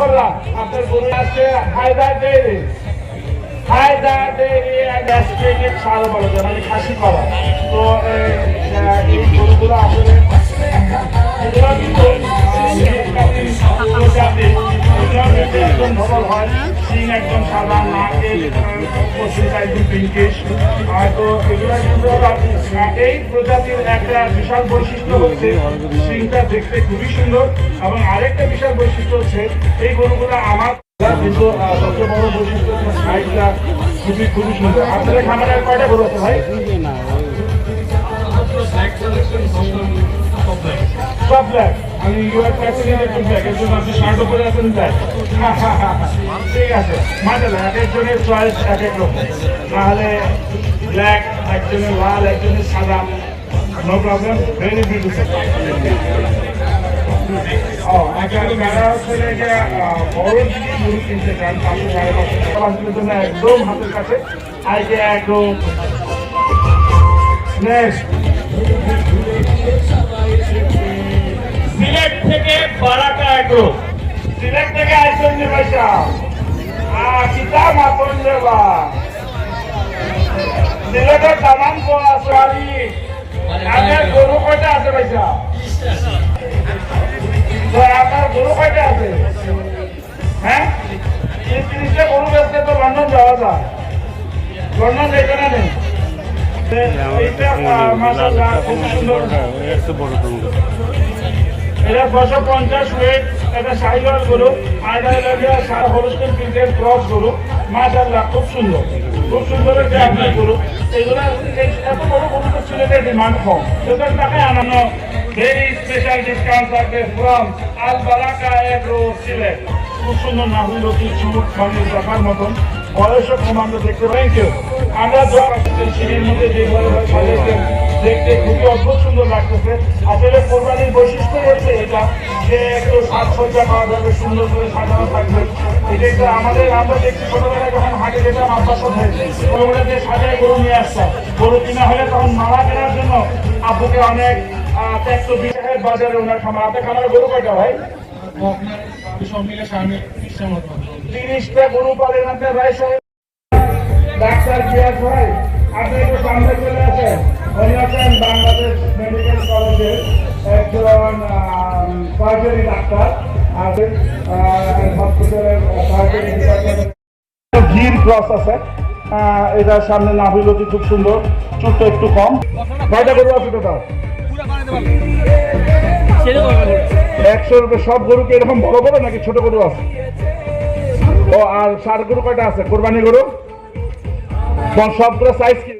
করলাম আপনার গরু আসছে হায়দার ডেইরি হায়দার ডেইরি গ্যাস্ট্রিকের সার বলা যায় মানে খাসি করা তো এই গরুগুলো আসলে সিং একদম সাদা নাকে পশ্চিমটা একদম পিঙ্কিশ আর তো এগুলো কিন্তু এই প্রজাতির একটা বিশাল বৈশিষ্ট্য হচ্ছে সিংটা দেখতে খুবই সুন্দর। এবং আরেকটা বিশাল বৈশিষ্ট্য হচ্ছে এই গরুগুলো আমার কিন্তু সবচেয়ে বড় বৈশিষ্ট্য সাইজটা খুবই খুবই সুন্দর। আপনাদের খামারে কয়টা গরু আছে ভাই? সব ব্ল্যাক আমি ইউআর প্রেসিডেন্ট একজন ব্ল্যাক এর জন্য আপনি শার্ট উপরে আছেন ব্ল্যাক ঠিক আছে। মাঝে এক এক এক তাহলে ব্ল্যাক একজনের লাল, একজনের সাদা নো প্রবলেম ভেরি বিউটিফুল একদম হাতের কাছে আইকে একদম। নেক্সট কিতা মাতন দেবা। সিলেটের তামাম সোয়ারি আপনার গরু কয়টা আছে পয়সা আপনার গরু কয়টা আছে। হ্যাঁ তিরিশটা গরু বেচতে তো লন্ডন যাওয়া যায় লন্ডন যেতে না নেই? এইটা আহ, খুব সুন্দর ছশো পঞ্চাশ ওয়েট এটা সাইওয়াল গরু হলো সার হলস্টেন প্রিন্টের ক্রস গরু। মাশাআল্লাহ, খুব সুন্দর। খুব সুন্দর আপনার গরু। এগুলো ডিমান্ড টাকায় আনানো স্পেশাল ডিসকাউন্ট খুব সুন্দর মতন। দেখতে পাই। কেউ আমরা মধ্যে সাজিয়েছেন দেখতে খুবই অদ্ভুত সুন্দর লাগতেছে। আসলে কোরবানির বৈশিষ্ট্য হচ্ছে এটা, যে একটু সাজসজ্জা করা যাবে, সুন্দর করে সাজানো থাকবে। এটা একটা আমাদের, আমরা দেখছি ছোটবেলায় যখন হাটে যেতাম, আব্বার সাথে ওগুলো যে সাজায় গরু নিয়ে আসতাম গরু কিনা হলে তখন মারা কেনার জন্য আব্বুকে অনেক তো বিশেষের বাজারে ওনার খামার। আপনার খামারে গরু কয়টা ভাই? মিলে তিরিশটা গরু পালেন আপনার ভাই ডাক্তার জিয়াস ভাই, আপনি একটু সামনে চলে আসেন। সার্জারি ডাক্তার হসপিটালের সার্জারি ক্রস আছে। এটার সামনে নাভিলতি খুব সুন্দর, চুটটা একটু কম। কয়টা গরু আছে টোটাল একশো রুপে সব গরুকে এরকম বড় বড় নাকি ছোট গরু আছে? ও, আর সার গরু কয়টা আছে? কোরবানি গরু? সবগুলো সাইজ কি?